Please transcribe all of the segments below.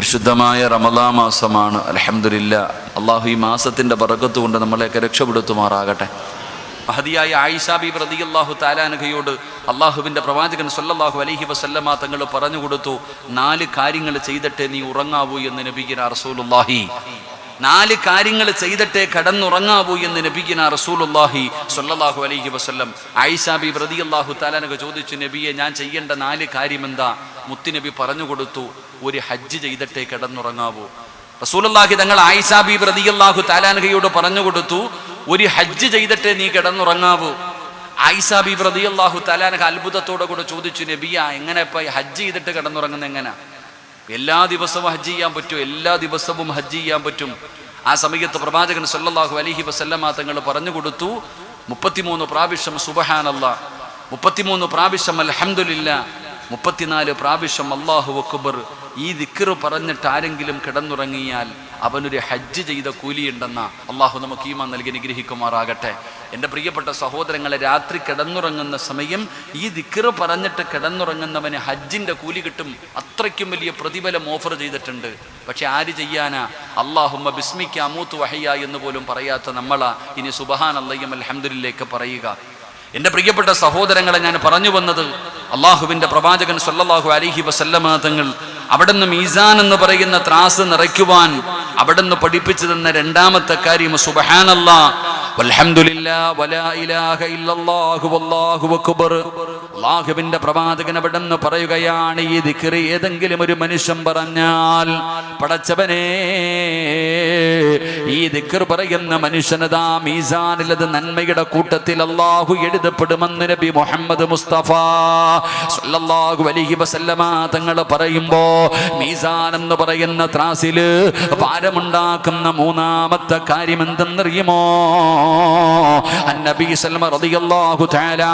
പരിശുദ്ധമായ റമദാ മാസമാണ്. അലഹമില്ല അള്ളാഹു ഈ മാസത്തിന്റെ പറക്കത്ത് കൊണ്ട് നമ്മളെയൊക്കെ രക്ഷപ്പെടുത്തുമാറാകട്ടെ. മഹതിയായ ആയിഷാബി പ്രതി അള്ളാഹു താലാനുകയോട് അള്ളാഹുവിന്റെ പ്രവാചകൻ സല്ലാഹു അലഹി വസല്ലമ തങ്ങൾ പറഞ്ഞു കൊടുത്തു നാല് കാര്യങ്ങൾ ചെയ്തിട്ടേ നീ ഉറങ്ങാവൂ എന്ന് നബിഗിന റസൂലുള്ളാഹി. നാല് കാര്യങ്ങൾ ചെയ്തിട്ടേ കടന്നുറങ്ങാവൂ എന്ന് നബിഗിന റസൂലുള്ളാഹി സൊല്ലാഹു അലൈഹി വസല്ലം. ഐഷാബി പ്രതി അള്ളാഹു താലാനഹ ചോദിച്ചു നബിയെ ഞാൻ ചെയ്യേണ്ട നാല് കാര്യം എന്താ മുത്തുനബി പറഞ്ഞു കൊടുത്തു ഒരു ഹജ്ജ് ചെയ്തിട്ടേ കിടന്നുറങ്ങാവൂ. റസൂലുള്ളാഹി തങ്ങൾ ആയിഷാ പ്രതി അള്ളാഹു താലാൻഹയോട് പറഞ്ഞു കൊടുത്തു ഒരു ഹജ്ജ് ചെയ്തിട്ടേ നീ കിടന്നുറങ്ങാവൂ. ഐസാബി പ്രതി അള്ളാഹു താലാൻഹ അത്ഭുതത്തോടെ കൂടെ ചോദിച്ചു നബിയ എങ്ങനെ ഇപ്പൊ ഹജ്ജ് ചെയ്തിട്ട് കിടന്നുറങ്ങുന്ന എങ്ങനെ? എല്ലാ ദിവസവും ഹജ്ജ് ചെയ്യാൻ പറ്റും എല്ലാ ദിവസവും ഹജ്ജ് ചെയ്യാൻ പറ്റും. ആ സമയത്ത് പ്രവാചകൻ സല്ലാഹു അലഹി വസല്ലമ തങ്ങൾ പറഞ്ഞു കൊടുത്തു മുപ്പത്തിമൂന്ന് പ്രാവശ്യം സുബഹാനല്ല മുപ്പത്തിമൂന്ന് പ്രാവശ്യം അലഹമില്ല മുപ്പത്തിനാല് പ്രാവശ്യം അള്ളാഹു അക്ബർ ഈ ദിക്കറ് പറഞ്ഞിട്ട് ആരെങ്കിലും കിടന്നുറങ്ങിയാൽ അവനൊരു ഹജ്ജ് ചെയ്ത കൂലിയുണ്ടെന്ന അള്ളാഹു നമുക്ക് ഈമാൻ നൽകി അനുഗ്രഹിക്കുമാറാകട്ടെ. എന്റെ പ്രിയപ്പെട്ട സഹോദരങ്ങളെ രാത്രി കിടന്നുറങ്ങുന്ന സമയം ഈ ദിക്കറ് പറഞ്ഞിട്ട് കിടന്നുറങ്ങുന്നവന് ഹജ്ജിന്റെ കൂലി കിട്ടും. അത്രയ്ക്കും വലിയ പ്രതിഫലം ഓഫർ ചെയ്തിട്ടുണ്ട്. പക്ഷെ ആര് ചെയ്യാനാ? അള്ളാഹുമ്മ ബിസ്മിക്ക് അമൂത്ത് വഹയ്യ എന്ന് പോലും പറയാത്ത നമ്മളാ. ഇനി സുബഹാൻ അല്ലയ്യം അൽഹംദുലിലേക്ക് പറയുക. എന്റെ പ്രിയപ്പെട്ട സഹോദരങ്ങളെ ഞാൻ പറഞ്ഞു വന്നത് അള്ളാഹുവിന്റെ പ്രവാചകൻ സല്ലാഹു അലൈഹി വസല്ലമാതങ്ങൾ അവിടുന്ന് മീസാൻ എന്ന് പറയുന്ന ത്രാസ് നിറയ്ക്കുവാൻ അവിടുന്ന് പഠിപ്പിച്ചു തന്ന രണ്ടാമത്തെ കാര്യം സുബഹാനല്ലാ വൽഹംദുലില്ലാ വലാ ഇലാഹ ഇല്ലല്ലാഹു വല്ലാഹു അക്ബർ. ലാഘുവിന്റെ പ്രവാചകൻ അവിടെ നിന്ന് പറയുകയാണ് ഈ ദിക്കറി ഏതെങ്കിലും ഒരു മനുഷ്യൻ പറഞ്ഞാൽ പടച്ചവനെ ഈ ദിക്കർ പറയുന്ന മനുഷ്യനതാ മീസാനിലത് നന്മയുടെ കൂട്ടത്തിൽ അള്ളാഹു എഴുതപ്പെടുമെന്ന് നബി മുഹമ്മദ് മുസ്തഫ സല്ലല്ലാഹു അലൈഹി വസല്ലമ തങ്ങൾ പറയുമ്പോ മീസാൻ എന്ന് പറയുന്ന ത്രാസിൽ ഭാരമുണ്ടാക്കുന്ന മൂന്നാമത്തെ കാര്യം എന്തെന്നറിയുമോ? അന്നബി സൽമ റളിയല്ലാഹു തആലാ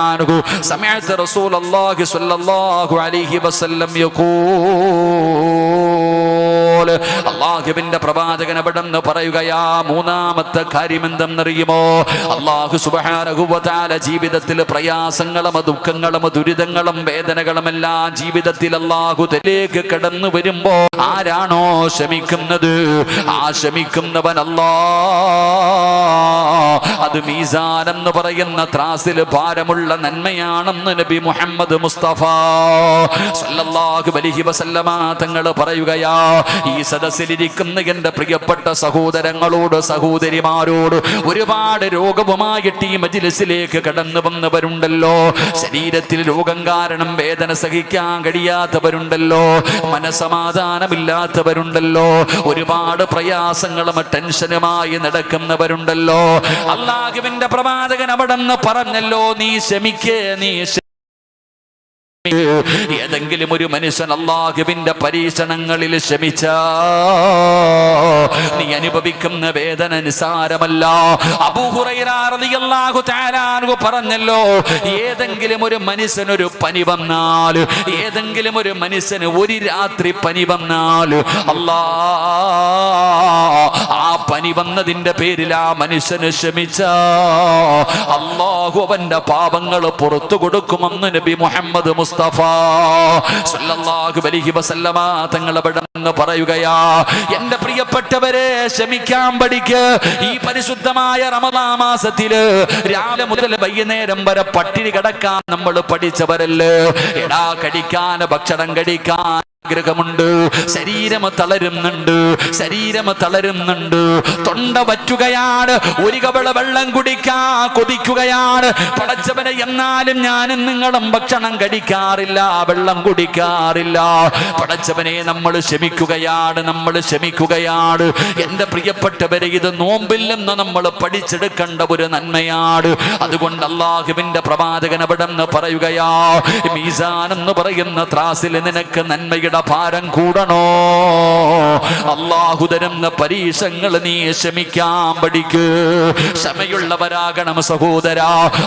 സമയത്ത് رسول الله صلى الله عليه وسلم يقول അള്ളാഹുവിന്റെ പ്രവാചകൻ അവിടെന്ന് പറയുകയാ മൂന്നാമത്തെ കാര്യം എന്തെന്നറിയുമോ? അള്ളാഹു സുബാരഹുവതാല ജീവിതത്തിൽ പ്രയാസങ്ങളും ദുഃഖങ്ങളും ദുരിതങ്ങളും വേദനകളും എല്ലാം ജീവിതത്തിൽ അള്ളാഹു തലേക്ക് കടന്നു വരുമ്പോ ആരാണോ ശമിക്കുന്നത്? ആ ശമിക്കുന്നവൻ അല്ലാ. അത് മീസാൻ എന്ന് പറയുന്ന ത്രാസിൽ ഭാരമുള്ള നന്മയാണെന്ന് നബി മുഹമ്മദ് മുസ്തഫ സല്ലല്ലാഹു അലൈഹി വസല്ലമ തങ്ങൾ പറയുകയാ സദസ്സിലിരിക്കുന്ന എന്റെ പ്രിയപ്പെട്ട സഹോദരങ്ങളോട് സഹോദരിമാരോട് ഒരുപാട് രോഗവുമായിട്ട് ഈ മജിലിസിലേക്ക് കടന്നു വന്നവരുണ്ടല്ലോ. ശരീരത്തിൽ രോഗം കാരണം വേദന സഹിക്കാൻ കഴിയാത്തവരുണ്ടല്ലോ. മനസമാധാനമില്ലാത്തവരുണ്ടല്ലോ. ഒരുപാട് പ്രയാസങ്ങളും ടെൻഷനുമായി നടക്കുന്നവരുണ്ടല്ലോ. അള്ളാഹുവിന്റെ പ്രവാചകൻ അവിടെ പറഞ്ഞല്ലോ നീ ശമിക്കേ നീ ഏതെങ്കിലും ഒരു മനുഷ്യൻ അള്ളാഹുവിന്റെ പരീക്ഷണങ്ങളിൽ ശ്രമിച്ച നീ അനുഭവിക്കുന്ന വേദന നിസാരമല്ല പറഞ്ഞല്ലോ ഏതെങ്കിലും ഒരു മനുഷ്യനൊരു പനി വന്നാൽ ഏതെങ്കിലും ഒരു മനുഷ്യന് ഒരു രാത്രി പനി വന്നാൽ അല്ലാ ആ പനി വന്നതിന്റെ പേരിൽ ആ മനുഷ്യന് ക്ഷമിച്ച അള്ളാഹു അവന്റെ പാപങ്ങൾ പുറത്തു കൊടുക്കുമെന്ന് നബി മുഹമ്മദ് മുസ്തഫ അവിടെ പറയുകയാ എന്റെ പ്രിയപ്പെട്ടവരെ ക്ഷമിക്കാൻ പഠിക്ക്. ഈ പരിശുദ്ധമായ റമദാ മാസത്തിൽ രാവിലെ മുതൽ വൈകുന്നേരം വരെ പട്ടിണി കിടക്കാൻ നമ്മൾ പഠിച്ചവരല്ലേ? എടാ കടിക്കാൻ ഭക്ഷണം കഴിക്കാൻ ആഗ്രഹമുണ്ട്. ശരീരം തളരുന്നുണ്ട്. ശരീരം തളരുന്നുണ്ട്. തൊണ്ട വറ്റുകയാണ്. ഒരു കവള വെള്ളം കുടിക്കാ കൊതിക്കുകയാണ്. പടച്ചവനെ എന്നാലും ഞാനും നിങ്ങളും ഭക്ഷണം കഴിക്കാറില്ല വെള്ളം കുടിക്കാറില്ല. പടച്ചവനെ നമ്മൾ ക്ഷമിക്കുകയാണ് നമ്മൾ ക്ഷമിക്കുകയാണ് എന്റെ പ്രിയപ്പെട്ടവരെ ഇത് നോമ്പില്ലെന്ന് നമ്മൾ പഠിച്ചെടുക്കേണ്ട ഒരു നന്മയാണ്. അതുകൊണ്ട് അള്ളാഹുവിന്റെ പ്രവാചകൻ അവിടെ നിന്ന് പറയുകയാ മീസാൻ എന്ന് പറയുന്ന ത്രാസിൽ നിനക്ക് നന്മയുടെ ഭാരം കൂടണോ? അള്ളാഹു തരുന്ന പരീക്ഷങ്ങൾ നീ ക്ഷമിക്കാൻ പഠിക്ക്. ക്ഷമയുള്ളവരാകണം സഹോദര.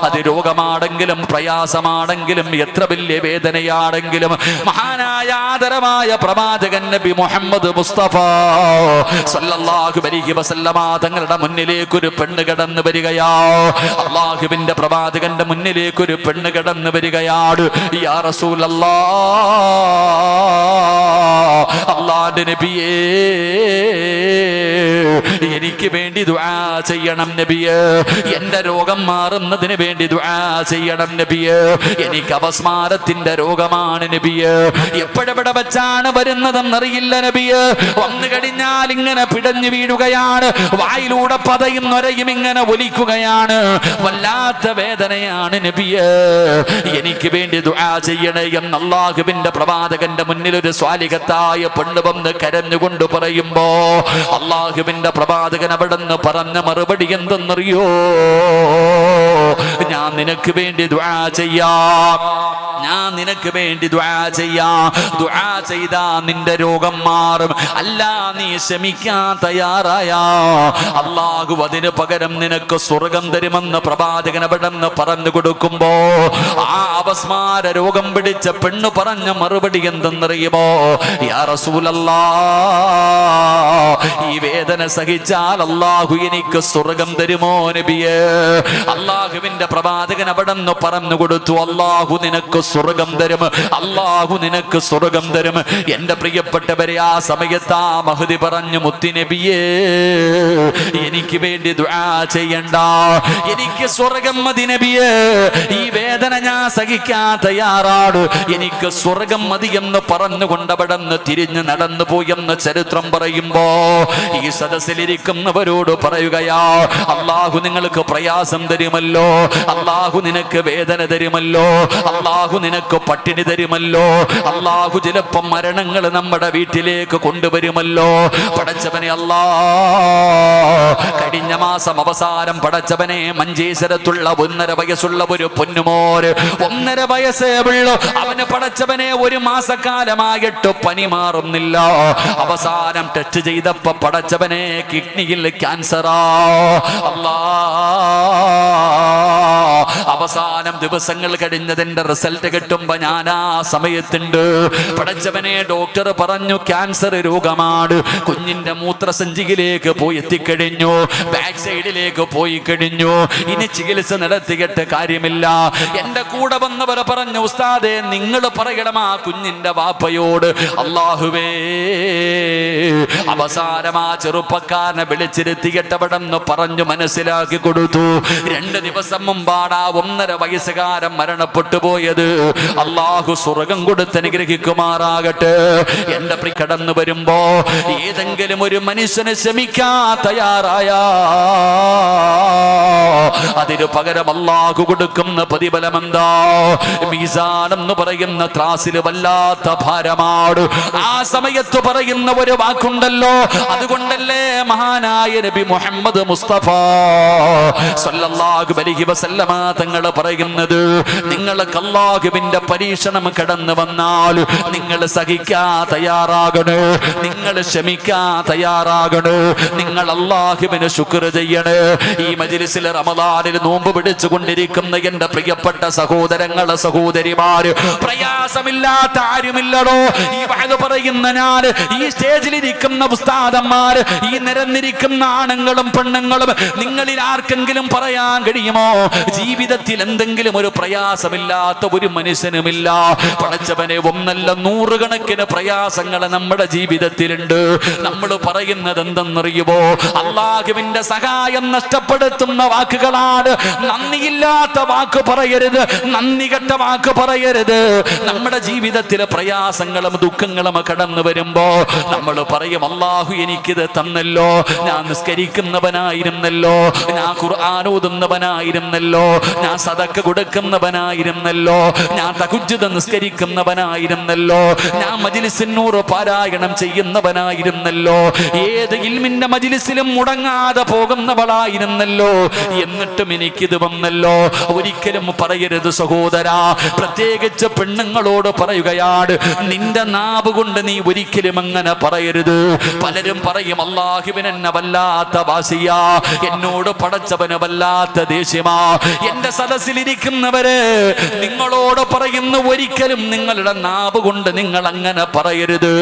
അത് രോഗമാണെങ്കിലും പ്രയാസമാണെങ്കിലും എത്ര വലിയ വേദനയാണെങ്കിലും മഹാനായ ആദരമായ പ്രവാചകൻ നബി മുഹമ്മദ് മുസ്തഫ സല്ലല്ലാഹു അലൈഹി വസല്ലമ തങ്ങളുടെ മുന്നിലേക്ക് ഒരു പെണ്ണ് കടന്നു വരികയാ. അള്ളാഹുവിന്റെ പ്രവാചകന്റെ മുന്നിലേക്ക് ഒരു പെണ്ണ് കടന്നു വരികയാണ് യാ റസൂലല്ലാ നബിയേ എനിക്ക് വേണ്ടി ദുആ ചെയ്യണം നബിയേ. എന്റെ രോഗം മാറുന്നതിന് വേണ്ടി ദുആ ചെയ്യണം നബിയേ. എനിക്ക് അപസ്മാരത്തിന്റെ രോഗമാണ് നബിയേ. എപ്പോഴെവിടെ വെച്ചാണ് വരുന്നതെന്നറിയില്ല നബിയേ. വന്നു കഴിഞ്ഞാൽ ഇങ്ങനെ പിടഞ്ഞു വീഴുകയാണ്. വായിലൂടെ പതയും നൊരയും ഇങ്ങനെ ഒലിക്കുകയാണ്. വല്ലാത്ത വേദനയാണ് നബിയേ. എനിക്ക് വേണ്ടി ദുആ ചെയ്യണേ എന്ന് പ്രവാചകന്റെ മുന്നിൽ ഒരു സ്വാലികത്തായ പെണ്ണ് വന്ന് കരഞ്ഞുകൊണ്ട് പറയുമ്പോ അള്ളാഹുവിന്റെ പ്രവാചകൻ അവിടെ നിന്ന് പറഞ്ഞ മറുപടി എന്തെന്നറിയോ? ഞാൻ നിനക്ക് വേണ്ടി ദ്വാ ചെയ്യാം. ഞാൻ നിനക്ക് വേണ്ടി ദ്വാ ചെയ്യാം. ദ്വാ ചെയ്താ നിന്റെ രോഗം മാറും. അല്ല നീ ശമിക്കാൻ തയ്യാറായാ. അള്ളാഹു അതിന് പകരം നിനക്ക് സ്വർഗം തരുമെന്ന് പ്രവാചകൻ അവിടെന്ന് പറഞ്ഞു കൊടുക്കുമ്പോ ആ അപസ്മാര രോഗം പിടിച്ച പെണ്ണു പറഞ്ഞ മറുപടി എന്തെന്നറിയുമോ? യാ റസൂലല്ലാ ഈ വേദന സഹിച്ചാൽ അള്ളാഹു എനിക്ക് സ്വർഗം തരുമോ നബിയേ? അള്ളാഹുവിന്റെ പ്രവാചകൻ അവിടെ നിന്ന് പറഞ്ഞു കൊടുത്തു അള്ളാഹു നിനക്ക് സ്വർഗം തരും അള്ളാഹു നിനക്ക് സ്വർഗം തരും. എന്റെ പ്രിയപ്പെട്ടവരെ ആ സമയത്ത് ആ മഹതി പറഞ്ഞു മുത്തി നബിയേ എനിക്ക് വേണ്ടി ചെയ്യണ്ട എനിക്ക് സ്വർഗം മതി നബിയേ ഈ വേദന ഞാൻ സഹിക്കാൻ തയ്യാറാണ് എനിക്ക് സ്വർഗം മതി എന്ന് പറഞ്ഞുകൊണ്ട് അവിടെ നിന്ന് തിരിഞ്ഞ് നടന്നു പോയെന്ന് ചരിത്രം പറയുമ്പോ ഈ സദസ്സിലിരിക്കുന്നവരോട് പറയുകയാ അള്ളാഹു നിങ്ങൾക്ക് പ്രയാസം തരുമല്ലോ അള്ളാഹു നിനക്ക് വേദന തരുമല്ലോ അള്ളാഹു നിനക്ക് പട്ടിണി തരുമല്ലോ അള്ളാഹു ചിലപ്പം മരണങ്ങൾ നമ്മുടെ വീട്ടിലേക്ക് കൊണ്ടുവരുമല്ലോ. പടച്ചവനെ അല്ലാ കഴിഞ്ഞ മാസം അവസാനം പടച്ചവനെ മഞ്ചേശ്വരത്തുള്ള ഒന്നര വയസ്സുള്ള ഒരു പൊന്നുമോര് ഒന്നര വയസ്സേ ഉള്ളു. അവന് പടച്ചവനെ ഒരു മാസക്കാലമായിട്ട് പനി മാറുന്നില്ല. അവസാനം ടെസ്റ്റ് ചെയ്തപ്പോ പടച്ചവനെ കിഡ്നിയിൽ ക്യാൻസറാ അല്ലാ. അവസാനം ദിവസങ്ങൾ കഴിഞ്ഞതിന്റെ റിസൾട്ട് കിട്ടുമ്പോ ഞാൻ ആ സമയത്തുണ്ട്. പടച്ചവനെ ഡോക്ടർ പറഞ്ഞു ക്യാൻസർ രോഗമാണ്. കുഞ്ഞിന്റെ മൂത്രസഞ്ചിയിലേക്ക് പോയി എത്തിക്കഴിഞ്ഞു. ബാക്ക് സൈഡിലേക്ക് പോയി കഴിഞ്ഞു. ഇനി ചികിത്സ നടത്തിയിട്ട് കാര്യമില്ല. എന്റെ കൂടെ വന്നവർ പറഞ്ഞു ഉസ്താദെ നിങ്ങൾ പറയണം ആ കുഞ്ഞിന്റെ വാപ്പയോട്. അള്ളാഹുവേ അവസാനം ആ ചെറുപ്പക്കാരനെ വിളിച്ചിരുത്തിയിട്ടവിടെന്ന് പറഞ്ഞു മനസ്സിലാക്കി കൊടുത്തു. രണ്ട് ദിവസം മുമ്പാണ് ആ ഒന്നര വയസ്സുകാരൻ മരണപ്പെട്ടു പോയത്. അള്ളാഹു സ്വർഗം കൊടുത്ത് അനുഗ്രഹിക്കുമാറാകട്ടെ. എന്റെ പ്രി കടന്നു വരുമ്പോ ഏതെങ്കിലും ഒരു മനുഷ്യനെ ശ്രമിക്കാ തയ്യാറായ. അതിന് പകരം അള്ളാഹു കൊടുക്കുന്ന പ്രതിഫലം എന്താ എന്ന് പറയുന്ന ത്രാസിൽ വല്ലാത്ത ഭാരമാണ്. ആ സമയത്ത് പറയുന്ന ഒരു വാക്കുണ്ടല്ലോ. അതുകൊണ്ടല്ലേ മഹാനായ നബി മുഹമ്മദ് മുസ്തഫ സല്ലല്ലാഹു അലൈഹി വസല്ലമ തങ്ങൾ പറയുന്നത് നിങ്ങൾ കല്ലാഹുവിന്റെ പരീക്ഷണം കടന്നു വന്നാൽ നിങ്ങൾ സഹിക്കാ തയ്യാറാകണേ നിങ്ങൾ ക്ഷമിക്കാ തയ്യാറാകണേ നിങ്ങൾ അള്ളാഹുവിന് ശുക്ർ ചെയ്യണേ. ഈ മജിലിസിൽ റമദാനിൽ നോമ്പ് പിടിച്ചു കൊണ്ടിരിക്കുന്ന എന്റെ പ്രിയപ്പെട്ട സഹോദരങ്ങളെ സഹോദരിമാര് പ്രയാസമില്ലാത്ത ആരുമില്ലടോ. ഈ വാഴ പറയുന്ന ഞാൻ ഈ സ്റ്റേജിലിരിക്കുന്ന ഉസ്താദന്മാർ ഈ നിരന്നിരിക്കുന്ന ആണുങ്ങളും പെണ്ണുങ്ങളും നിങ്ങളിൽ ആർക്കെങ്കിലും പറയാൻ കഴിയുമോ? ജീവിതത്തിൽ എന്തെങ്കിലും ഒരു പ്രയാസമില്ലാത്ത ഒരു മനുഷ്യനുമില്ല. പടച്ചവനെ ഒന്നല്ല നൂറുകണക്കിന് പ്രയാസങ്ങൾ നമ്മുടെ ജീവിതത്തിലുണ്ട്. നമ്മൾ പറയുന്നത് എന്തെന്നറിയുമോ അള്ളാഹുവിന്റെ സഹായം നഷ്ടപ്പെടുത്തുന്ന വാക്കുകളാണ്. നന്ദിയില്ലാത്ത വാക്ക് പറയരുത്. നന്ദി കെട്ട വാക്ക് പറയരുത്. നമ്മുടെ ജീവിതത്തിലെ പ്രയാസങ്ങളും ദുഃഖങ്ങളും കടന്നു വരുമ്പോ നമ്മൾ പറയും അള്ളാഹു എനിക്കിത് തന്നല്ലോ. ഞാൻ നിസ്കരിക്കുന്നവനായിരുന്നല്ലോ. ഞാൻ ഖുർആൻ ഓതുന്നവനായിരുന്നല്ലോ. ഞാൻ സദക്ക കൊടുക്കുന്നവനായിരുന്നല്ലോ. ഞാൻ തകുജിത നിസ്കരിക്കുന്നവനായിരുന്നല്ലോ. ഞാൻ മജിലിസിനൂറ് പാരായണം ചെയ്യുന്നവനായിരുന്നല്ലോ. ഏത് ഇൽമിന്റെ മജിലിസിലും മുടങ്ങാതെ പോകുന്നവളായിരുന്നല്ലോ. എന്നിട്ടും എനിക്കിത് വന്നല്ലോ. ഒരിക്കലും പറയരുത് സഹോദര. പ്രത്യേകിച്ച് പെണ്ണുങ്ങളോട് പറയുകയാണ് നിന്റെ നാവ് കൊണ്ട് നീ ഒരിക്കലും അങ്ങനെ പറയരുത്. പലരും പറയും അള്ളാഹുവിനെന്നെ വല്ലാത്ത വാസിയാ. എന്നോട് പടച്ചവന് വല്ലാത്ത ദേഷ്യമാ. എന്റെ സദസ്സിലിരിക്കുന്നവര് നിങ്ങളോട് പറയുന്നു ഒരിക്കലും നിങ്ങളുടെ നാവ് കൊണ്ട് നിങ്ങൾ അങ്ങനെ പറയരുത്.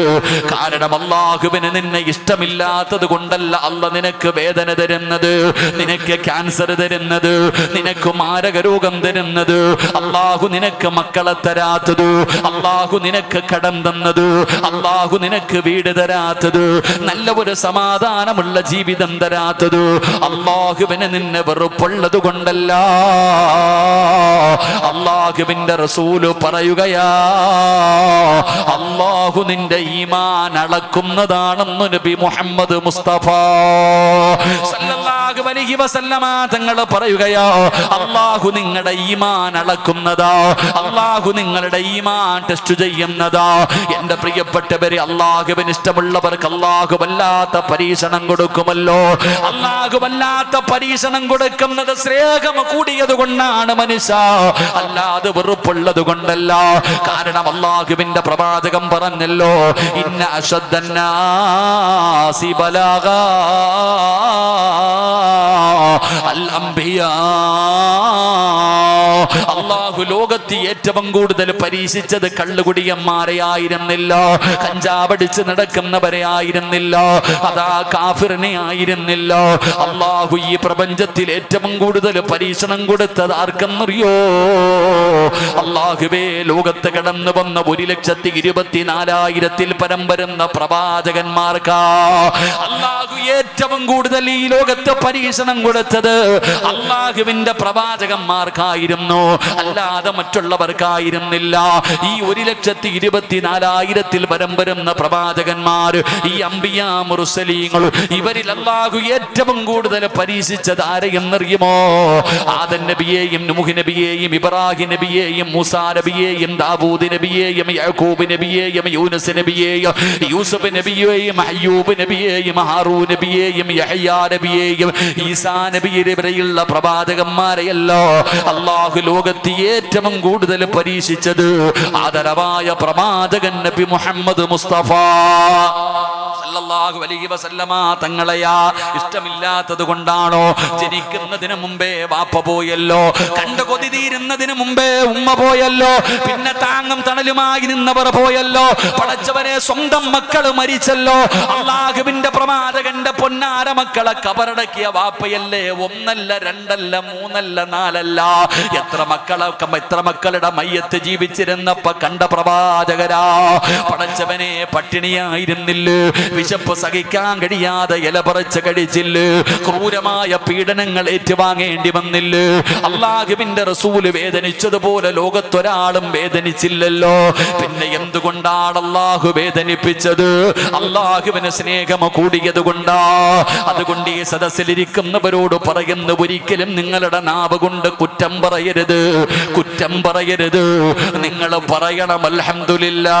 കാരണം അള്ളാഹുവിന് നിന്നെ ഇഷ്ടമില്ലാത്തത് കൊണ്ടല്ല അല്ല നിനക്ക് വേദന തരുന്നത് നിനക്ക് ക്യാൻസർ തരുന്നത് നിനക്ക് മാരക രോഗം തരുന്നത്. അള്ളാഹു നിനക്ക് മക്കളെ തരാത്തത് അള്ളാഹു നിനക്ക് കടം തന്നത് അള്ളാഹു നിനക്ക് വീട് തരാത്തത് നല്ല ഒരു സമാധാനമുള്ള ജീവിതം തരാത്തത്. അള്ളാഹുവിന് നിന്നെ വെറുപ്പുള്ളത് കൊണ്ടല്ല. അള്ളാഹുവിന്റെ റസൂൽ പറയുകയാ അള്ളാഹു നിന്റെ ഈമാൻ അളക്കുന്നതാണെന്ന് നബി മുഹമ്മദ് മുസ്തഫ. വസല്ലമ തങ്ങൾ പറയുകയാ അള്ളാഹു നിങ്ങളുടെ ഈമാൻ അളക്കുന്നതാ അള്ളാഹു നിങ്ങളുടെ ഈമാൻ ടെസ്റ്റ് ചെയ്യുന്നതാ. എന്റെ പ്രിയപ്പെട്ടവരെ അള്ളാഹുവിന് ഇഷ്ടമുള്ളവർക്ക് അള്ളാഹു വല്ലാത്ത പരീക്ഷണം കൊടുക്കുമല്ലോ. അള്ളാഹു വല്ലാത്ത പരീക്ഷണം കൊടുക്കുന്നത് സ്നേഹം കൂടിയത് കൊണ്ടാണ് മനുഷ്യ. അല്ലാതെ വെറുപ്പുള്ളത് കൊണ്ടല്ല. കാരണം അള്ളാഹുവിന്റെ പ്രവാചകം പറഞ്ഞല്ലോ ഇന്ന അശ്വദ്ദന്നാസി ബലാഗ അൽ അള്ളാഹു ലോകത്ത് ഏറ്റവും കൂടുതൽ പരീക്ഷിച്ചത് കള്ളുകുടിയന്മാരെ ആയിരുന്നില്ല കഞ്ചാവടിച്ച് നടക്കുന്നവരെ ആയിരുന്നില്ല അതാ കാഫിറിനെ ആയിരുന്നില്ല. അള്ളാഹു ഈ പ്രപഞ്ചത്തിൽ ഏറ്റവും കൂടുതൽ പരീക്ഷണം കൊടുത്തത് ആർക്കെന്നറിയോ? അള്ളാഹുവേ ലോകത്ത് കടന്നു വന്ന ഒരു ലക്ഷത്തി ഇരുപത്തിനാലായിരത്തിൽ പരം വരുന്ന പ്രവാചകന്മാർക്കാ അള്ളാഹു ഏറ്റവും കൂടുതൽ ഈ ലോകത്ത് പരീക്ഷണം കൊടുത്തത് അള്ളാഹുവിന്റെ പ്രവാചകന്മാർക്കായിരുന്നു. അല്ലാതെ മറ്റുള്ളവർക്കായിരുന്നില്ല. ഈ ഒരു ലക്ഷത്തി ഇരുപത്തിനാലായിരത്തിൽ വരം വരുന്ന പ്രവാചകന്മാർ ഈ അമ്പിയാ മുറുസലീങ്ങൾ ഇവരിൽ അള്ളാഹു ഏറ്റവും കൂടുതൽ പരീക്ഷിച്ചത് ആരെയെന്നറിയുമോ? ആദൻ നബിയെയും നുഹ് നബിയെയും ഇബ്രാഹിം നബിയെയും മൂസാ നബിയെയും ദാവൂദ് നബിയെയും യാക്കൂബ് നബിയെയും യൂനസ് നബിയെയും യൂസഫ് നബിയെയും അയ്യൂബ് നബിയെയും ഹാറൂ നബിയെയും യഹ്യാ നബിയെയും ഈസാ നബിയുടെ വരെയുള്ള പ്രവാചകന്മാരെയല്ലോ അള്ളാഹു ലോകത്ത് ഏറ്റവും കൂടുതൽ പരീക്ഷിച്ചത് ആദരവായ പ്രവാചകൻ നബി മുഹമ്മദ് മുസ്തഫ. സല്ലല്ലാഹു അലൈഹി വസല്ലമ തങ്ങളെയാ ഇഷ്ടമില്ലാത്തത് കൊണ്ടാണോ ജനിക്കുന്നതിന് മുമ്പേ വാപ്പ പോയല്ലോ? കണ്ട് കൊതി തീരുന്നതിന് മുമ്പേ ഉമ്മ പോയല്ലോ? പിന്നെ താങ്ങും തണലുമായി നിന്നവർ പോയല്ലോ? പടച്ചവനെ സ്വന്തം മക്കൾ മരിച്ചല്ലോ? അള്ളാഹുവിന്റെ പ്രവാചകന്റെ പൊന്നാര മക്കളെ കബറടക്കിയ വാപ്പയല്ലേ? ഒന്നല്ല രണ്ടല്ല മൂന്നല്ല നാലല്ല. എത്ര മക്കളെ എത്ര മക്കളുടെ മയ്യത്ത് ജീവിച്ചിരുന്നപ്പ കണ്ട പ്രവാചകരാ? പടച്ചവനെ പട്ടിണിയായിരുന്നില്ല? വിശപ്പ് സഹിക്കാൻ കഴിയാതെ ഇല പറിച്ച് കഴിച്ചില്ല ക്രൂരമായ പീഡനങ്ങൾ ഏറ്റുവാങ്ങേണ്ടി വന്നില്ല. അള്ളാഹുവിന്റെ റസൂൽ വേദനിച്ചതുപോലെ ലോകത്തൊരാളും വേദനിച്ചില്ലല്ലോ. പിന്നെ എന്തുകൊണ്ടാണ് അള്ളാഹു വേദനിപ്പിച്ചത്? അള്ളാഹുവിന് സ്നേഹം കൂടിയത് കൊണ്ടാ. അതുകൊണ്ട് ഈ സദസ്സിലിരിക്കുന്നവരോട് പറയുന്ന ഒരിക്കലും നിങ്ങളുടെ നാവ് കൊണ്ട് കുറ്റം പറയരുത്. കുറ്റം പറയരുത്. നിങ്ങൾ പറയണം അൽഹംദുലില്ലാ.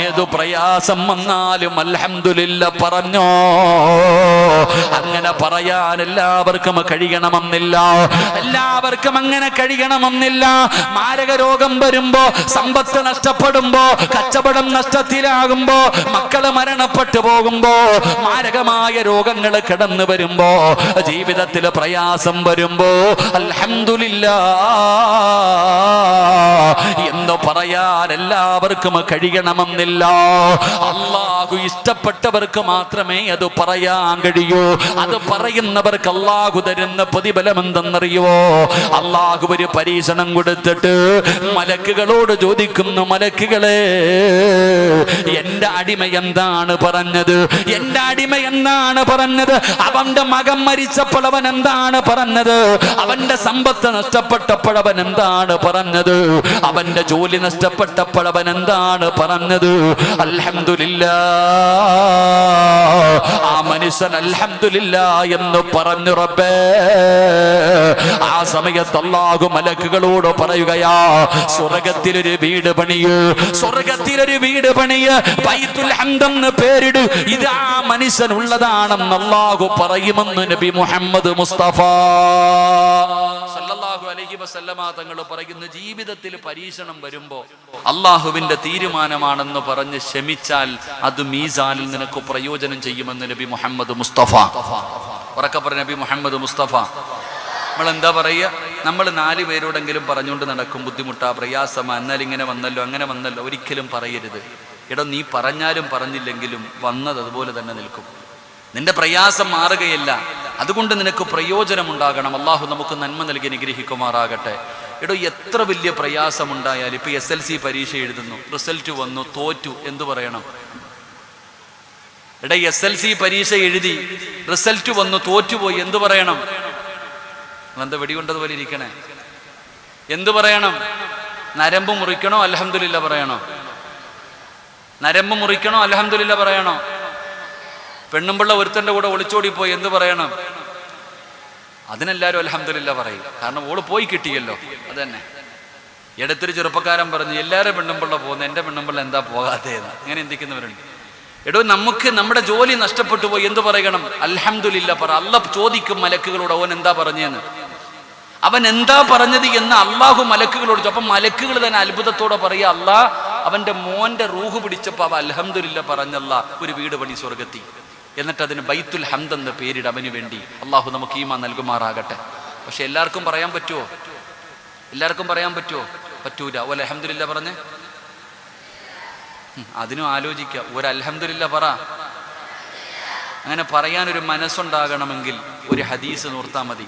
ഏതു പ്രയാസം വന്നാലും അൽഹംദുലില്ല പറഞ്ഞോ. അങ്ങനെ പറയാൻ എല്ലാവർക്കും കഴിയണമെന്നില്ല. എല്ലാവർക്കും അങ്ങനെ കഴിയണമെന്നില്ല. മാരക രോഗം വരുമ്പോ സമ്പത്ത് നഷ്ടപ്പെടുമ്പോ കച്ചവടം നഷ്ടത്തിലാകുമ്പോ മക്കൾ മരണപ്പെട്ടു പോകുമ്പോ മാരകമായ രോഗങ്ങൾ കിടന്നു വരുമ്പോ ജീവിതത്തിൽ പ്രയാസം വരുമ്പോ അൽഹംദുലില്ല. എന്ന് പറയാൻ എല്ലാവർക്കും കഴിയണമെന്നില്ല. അള്ളാഹു ഇഷ്ടപ്പെട്ടവർക്ക് മാത്രമേ അത് പറയാൻ കഴിയൂ. അത് പറയുന്നവർക്ക് അള്ളാഹു തരുന്ന പ്രതിഫലം എന്തെന്നറിയോ അള്ളാഹു ഒരു പരീക്ഷണം കൊടുത്തിട്ട് മലക്കുകളോട് ചോദിക്കുന്നു മലക്കുകളെ എന്റെ അടിമ എന്താണ് പറഞ്ഞത്? എന്റെ അടിമ എന്താണ് പറഞ്ഞത്? അവന്റെ മകൻ മരിച്ചപ്പോൾ അവൻ എന്താണ് പറഞ്ഞത്? അവന്റെ സമ്പത്ത് നഷ്ടപ്പെട്ടപ്പോൾ അവൻ എന്താണ് പറഞ്ഞത്? അവന്റെ ജോലി നഷ്ടപ്പെട്ടപ്പോൾ അവൻ എന്താണ് പറഞ്ഞത്? അൽഹംദുലില്ല ആ മനുഷ്യൻ അൽഹമില്ല എന്ന് പറഞ്ഞു റബ്ബേ. ആ സമയത്ത് അള്ളാഹു മലക്കുകളോട് പറയുകയാ സ്വർഗത്തിലൊരു വീട് പണിയ് സ്വർഗത്തിലൊരു വീട് പണിയ് ബൈത്തുൽ ഹംദെന്ന് പേരിട്. ഇത് ആ മനുഷ്യൻ ഉള്ളതാണെന്ന് അള്ളാഹു പറയുമെന്ന് നബി മുഹമ്മദ് മുസ്തഫ സല്ലല്ലാഹു അലഹി വസല്ലമ തങ്ങൾ പറയുന്നു ജീവിതത്തിൽ പരീക്ഷണം വരുമ്പോ അള്ളാഹുവിന്റെ തീരുമാനമാണെന്ന് പറഞ്ഞ് ക്ഷമിച്ചാൽ അത് മീസാനിൽ നിനക്ക് പ്രയോജനം ചെയ്യുമെന്ന് നബി മുഹമ്മദ് മുസ്തഫ. ഉറക്കെ പറഞ്ഞ നബി മുഹമ്മദ് മുസ്തഫ. നമ്മൾ എന്താ പറയുക? നമ്മൾ നാല് പേരോടെങ്കിലും പറഞ്ഞുകൊണ്ട് നടക്കും ബുദ്ധിമുട്ടാ പ്രയാസമാ എന്നാൽ ഇങ്ങനെ വന്നല്ലോ അങ്ങനെ വന്നല്ലോ ഒരിക്കലും പറയരുത്. എടോ നീ പറഞ്ഞാലും പറഞ്ഞില്ലെങ്കിലും വന്നത് അതുപോലെ തന്നെ നിൽക്കും. നിന്റെ പ്രയാസം മാറുകയില്ല. അതുകൊണ്ട് നിനക്ക് പ്രയോജനമുണ്ടാകണം. അള്ളാഹു നമുക്ക് നന്മ നൽകി അനുഗ്രഹിക്കുമാറാകട്ടെ. എടോ എത്ര വലിയ പ്രയാസമുണ്ടായാലും ഇപ്പൊ എസ് എൽ സി പരീക്ഷ എഴുതുന്നു. റിസൾട്ട് വന്നു തോറ്റു എന്ന് പറയണം? എടാ എസ് എൽ സി പരീക്ഷ എഴുതി റിസൾട്ട് വന്നു തോറ്റുപോയി എന്തു പറയണം? എന്താ വെടികൊണ്ടതുപോലെ ഇരിക്കണേ? എന്തു പറയണം? നരമ്പ് മുറിക്കണോ? അലഹമില്ല പറയണോ? നരമ്പ് മുറിക്കണോ? അലഹമില്ല പറയണോ? പെണ്ണുമ്പിള്ള ഒരുത്തന്റെ കൂടെ ഒളിച്ചോടിപ്പോയി എന്ത് പറയണം? അതിനെല്ലാരും അലഹമില്ല പറയും. കാരണം ഓൾ പോയി കിട്ടിയല്ലോ. അത് തന്നെ ഇടത്തൊരു ചെറുപ്പക്കാരൻ പറഞ്ഞു എല്ലാവരും പെണ്ണുമ്പിള്ള പോകുന്നു എന്റെ പെണ്ണുമ്പിള്ള എന്താ പോകാത്തേന്ന്? ഇങ്ങനെ എന്തിക്കുന്നവരുണ്ട് എടോ നമുക്ക് നമ്മുടെ ജോലി നഷ്ടപ്പെട്ടു പോയി എന്ത് പറയണം? അലഹമില്ല പറ. അല്ല ചോദിക്കും മലക്കുകളോട് അവൻ എന്താ പറഞ്ഞതെന്ന് അവൻ എന്താ പറഞ്ഞത് എന്ന് അള്ളാഹു മലക്കുകളോട്. അപ്പൊ മലക്കുകൾ തന്നെ അത്ഭുതത്തോടെ പറയുക അള്ളാഹ് അവന്റെ മോന്റെ റൂഹ് പിടിച്ചപ്പോ അവ അലഹമില്ല പറഞ്ഞല്ല ഒരു വീട് പണി സ്വർഗത്തി എന്നിട്ട് അതിന് ബൈത്തുൽ ഹംദ് എന്ന് പേരിട് അവന് വേണ്ടി അള്ളാഹു നമുക്ക് ഈമാ നൽകുമാറാകട്ടെ. പക്ഷെ എല്ലാവർക്കും പറയാൻ പറ്റുമോ എല്ലാവർക്കും പറയാൻ പറ്റുമോ പറ്റൂല. ഒരു അലഹമില്ല പറഞ്ഞേ. അതിനും ആലോചിക്കുക ഒരു അലഹമില്ല പറ. അങ്ങനെ പറയാൻ ഒരു മനസ്സുണ്ടാകണമെങ്കിൽ ഒരു ഹദീസ് നോർത്താൽ മതി.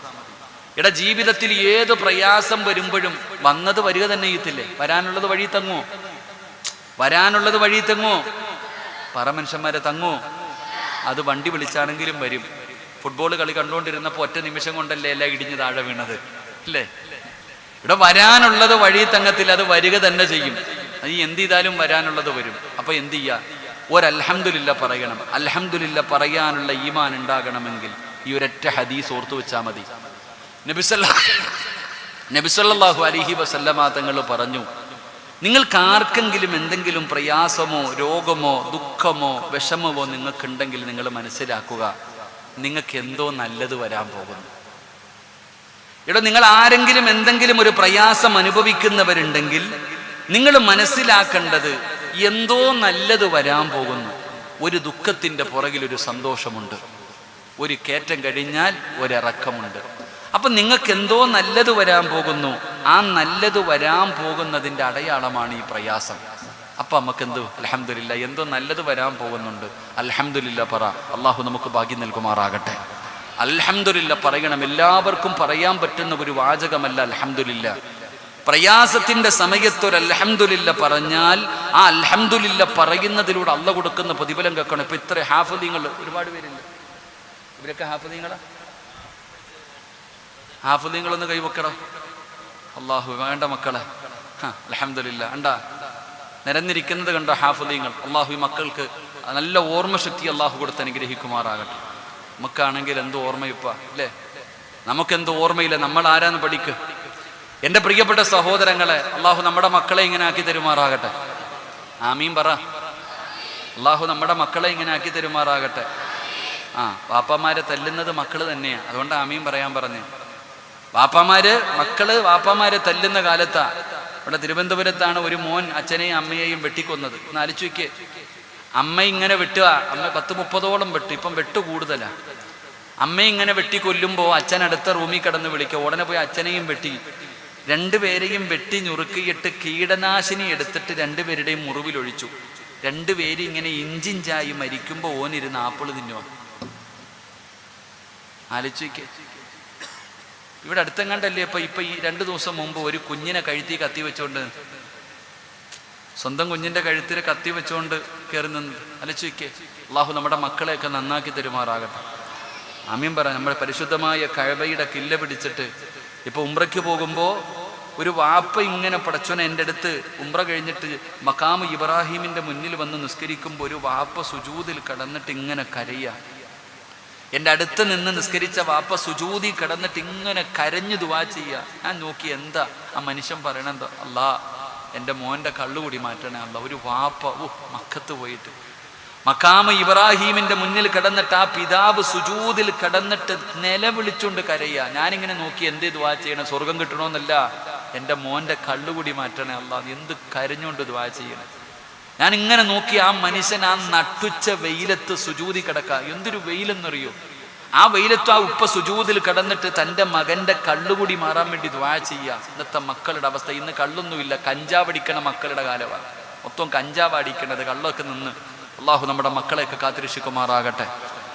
എടാ ജീവിതത്തിൽ ഏത് പ്രയാസം വരുമ്പോഴും വന്നത് വരിക തന്നെ ചെയ്യത്തില്ലേ? വരാനുള്ളത് വഴി തങ്ങോ വരാനുള്ളത് വഴി തങ്ങോ പറ മനുഷ്യന്മാരെ തങ്ങോ അത് വണ്ടി വിളിച്ചാണെങ്കിലും വരും. ഫുട്ബോൾ കളി കണ്ടുകൊണ്ടിരുന്നപ്പോൾ ഒറ്റ നിമിഷം കൊണ്ടല്ലേ എല്ലാം ഇടിഞ്ഞ് താഴെ വീണത്? അല്ലേ? ഇവിടെ വരാനുള്ളത് വഴി തങ്ങത്തിൽ അത് വരിക തന്നെ ചെയ്യും. നീ എന്ത് ചെയ്താലും വരാനുള്ളത് വരും. അപ്പൊ എന്ത് ചെയ്യാ? ഒരൽഹമില്ല പറയണം. അൽഹമില്ല പറയാനുള്ള ഈമാൻ ഉണ്ടാകണമെങ്കിൽ ഈ ഒരൊറ്റ ഹദീസ് ഓർത്തു വെച്ചാൽ മതി. നബിസ് നബിസല്ലാഹു അലിഹി വസല്ലമ തങ്ങൾ പറഞ്ഞു നിങ്ങൾക്ക് ആർക്കെങ്കിലും എന്തെങ്കിലും പ്രയാസമോ രോഗമോ ദുഃഖമോ വിഷമമോ നിങ്ങൾക്കുണ്ടെങ്കിൽ നിങ്ങൾ മനസ്സിലാക്കുക നിങ്ങൾക്ക് എന്തോ നല്ലത് വരാൻ പോകുന്നു. ഇവിടെ നിങ്ങൾ ആരെങ്കിലും എന്തെങ്കിലും ഒരു പ്രയാസം അനുഭവിക്കുന്നവരുണ്ടെങ്കിൽ നിങ്ങൾ മനസ്സിലാക്കേണ്ടത് എന്തോ നല്ലത് വരാൻ പോകുന്നു. ഒരു ദുഃഖത്തിന്റെ പുറകിൽ ഒരു സന്തോഷമുണ്ട്. ഒരു കയറ്റം കഴിഞ്ഞാൽ ഒരിറക്കമുണ്ട്. അപ്പൊ നിങ്ങൾക്ക് എന്തോ നല്ലത് വരാൻ പോകുന്നു. ആ നല്ലത് വരാൻ പോകുന്നതിന്റെ അടയാളമാണ് ഈ പ്രയാസം. അപ്പൊ നമുക്ക് എന്ത്? അലഹമില്ല എന്തോ നല്ലത് വരാൻ പോകുന്നുണ്ട്. അലഹമില്ല പറ. അള്ളാഹു നമുക്ക് ഭാഗ്യം നൽകുമാറാകട്ടെ. അലഹമില്ല പറയണം. എല്ലാവർക്കും പറയാൻ പറ്റുന്ന ഒരു വാചകമല്ല അലഹമില്ല പ്രയാസത്തിന്റെ സമയത്ത് ഒരു അൽഹംദുലില്ല പറഞ്ഞാൽ ആ അലഹമില്ല പറയുന്നതിലൂടെ അല്ല കൊടുക്കുന്ന പ്രതിഫലം കേൾക്കണം. ഇപ്പൊ ഇത്ര ഹാഫുദീങ്ങൾ ഒരുപാട് പേരുണ്ട്. ഇവരൊക്കെ ഹാഫുദീങ്ങളാ? ഹാഫുദീങ്ങളൊന്ന് കൈവക്കണം അള്ളാഹു വേണ്ട മക്കളെ. അലഹമില്ല അണ്ടാ നിരന്നിരിക്കുന്നത് കണ്ടോ ഹാഫുദീങ്ങൾ അള്ളാഹു ഈ മക്കൾക്ക് നല്ല ഓർമ്മശക്തി അള്ളാഹു കൊടുത്ത് അനുഗ്രഹിക്കുമാറാകട്ടെ. നമുക്കാണെങ്കിൽ എന്ത് ഓർമ്മയിപ്പ അല്ലേ? നമുക്കെന്ത് ഓർമ്മയില്ല? നമ്മൾ ആരാന്ന് പഠിക്ക്? എന്റെ പ്രിയപ്പെട്ട സഹോദരങ്ങളെ അള്ളാഹു നമ്മുടെ മക്കളെ ഇങ്ങനെ ആക്കി തരുമാറാകട്ടെ. ആമീൻ പറ. അള്ളാഹു നമ്മുടെ മക്കളെ ഇങ്ങനെ ആക്കി തരുമാറാകട്ടെ. ആ പാപ്പന്മാരെ തല്ലുന്നത് മക്കൾ തന്നെയാണ് അതുകൊണ്ട് ആമീൻ പറയാൻ പറഞ്ഞു. വാപ്പമാര് മക്കൾ വാപ്പമാരെ തല്ലുന്ന കാലത്താ ഇവിടെ തിരുവനന്തപുരത്താണ് ഒരു മോൻ അച്ഛനെയും അമ്മയെയും വെട്ടിക്കൊന്നത്. ഒന്ന് വയ്ക്കേ അമ്മ ഇങ്ങനെ വെട്ടുക അമ്മ പത്ത് മുപ്പതോളം വെട്ടു ഇപ്പം വെട്ടു കൂടുതലാ. അമ്മ ഇങ്ങനെ വെട്ടി കൊല്ലുമ്പോൾ അച്ഛൻ അടുത്ത റൂമിൽ കിടന്ന് വിളിക്കുക ഉടനെ പോയി അച്ഛനെയും വെട്ടി. രണ്ടുപേരെയും വെട്ടി ഞുറുക്കിയിട്ട് കീടനാശിനി എടുത്തിട്ട് രണ്ടുപേരുടെയും മുറിവിലൊഴിച്ചു. രണ്ടുപേരും ഇങ്ങനെ ഇഞ്ചിഞ്ചായി മരിക്കുമ്പോൾ ഓനിരുന്ന് ആപ്പിൾ തിന്നുവാ. ആലോചിക്കേ ഇവിടെ അടുത്തെങ്ങാണ്ടല്ലേ ഇപ്പൊ ഇപ്പൊ ഈ രണ്ടു ദിവസം മുമ്പ് ഒരു കുഞ്ഞിനെ കഴുത്തി കത്തി വെച്ചോണ്ട് സ്വന്തം കുഞ്ഞിന്റെ കഴുത്തിൽ കത്തി വെച്ചോണ്ട് കയറി നിന്ന്. അലച്ചുവയ്ക്കേ അള്ളാഹു നമ്മുടെ മക്കളെയൊക്കെ നന്നാക്കി തരുമാറാകട്ടെ. അമീൻ പറ നമ്മുടെ പരിശുദ്ധമായ കഴവയുടെ കില്ല പിടിച്ചിട്ട് ഇപ്പൊ ഉംറയ്ക്ക് പോകുമ്പോൾ ഒരു വാപ്പ ഇങ്ങനെ പടച്ചോനെ എന്റെ അടുത്ത് ഉംറ കഴിഞ്ഞിട്ട് മക്കാമ് ഇബ്രാഹിമിന്റെ മുന്നിൽ വന്ന് നിസ്കരിക്കുമ്പോൾ ഒരു വാപ്പ സുജൂതിൽ കടന്നിട്ട് ഇങ്ങനെ കരയുക എന്റെ അടുത്ത് നിന്ന് നിസ്കരിച്ച വാപ്പ സുജൂതി കിടന്നിട്ട് ഇങ്ങനെ കരഞ്ഞു ദുവാ ചെയ്യുക ഞാൻ നോക്കി എന്താ? ആ മനുഷ്യൻ പറയണെന്താ അല്ലാ എന്റെ മോന്റെ കള്ളുകൂടി മാറ്റണേ അല്ല ഒരു വാപ്പ ഓ മക്കത്ത് പോയിട്ട്. മക്കാമ ഇബ്രാഹീമിന്റെ മുന്നിൽ കിടന്നിട്ട് ആ പിതാവ് സുജൂതിൽ കിടന്നിട്ട് നിലവിളിച്ചുകൊണ്ട് കരയുക ഞാനിങ്ങനെ നോക്കി എന്ത് ദ്വാ ചെയ്യണം? സ്വർഗം കിട്ടണമെന്നല്ല എന്റെ മോന്റെ കള്ളുകൂടി മാറ്റണേ അല്ല എന്ത് കരഞ്ഞുകൊണ്ട് ദ്വാ ചെയ്യണം? ഞാൻ ഇങ്ങനെ നോക്കി ആ മനുഷ്യൻ ആ നട്ടുച്ച വെയിലത്ത് സുജൂതി കിടക്കുക എന്തൊരു വെയിലെന്നറിയോ? ആ വെയിലത്ത് ആ ഉപ്പ സുജൂതിൽ കിടന്നിട്ട് തന്റെ മകന്റെ കള്ളുകൂടി മാറാൻ വേണ്ടി ദ്വാ ചെയ്യുക. ഇന്നത്തെ മക്കളുടെ അവസ്ഥ. ഇന്ന് കള്ളൊന്നുമില്ല. കഞ്ചാവ് അടിക്കണ മക്കളുടെ കാലമാണ്. മൊത്തം കഞ്ചാവ് അടിക്കണത്. കള്ളൊക്കെ നിന്ന് അള്ളാഹു നമ്മുടെ മക്കളെയൊക്കെ കാത്തിരക്ഷിക്കുമാറാകട്ടെ.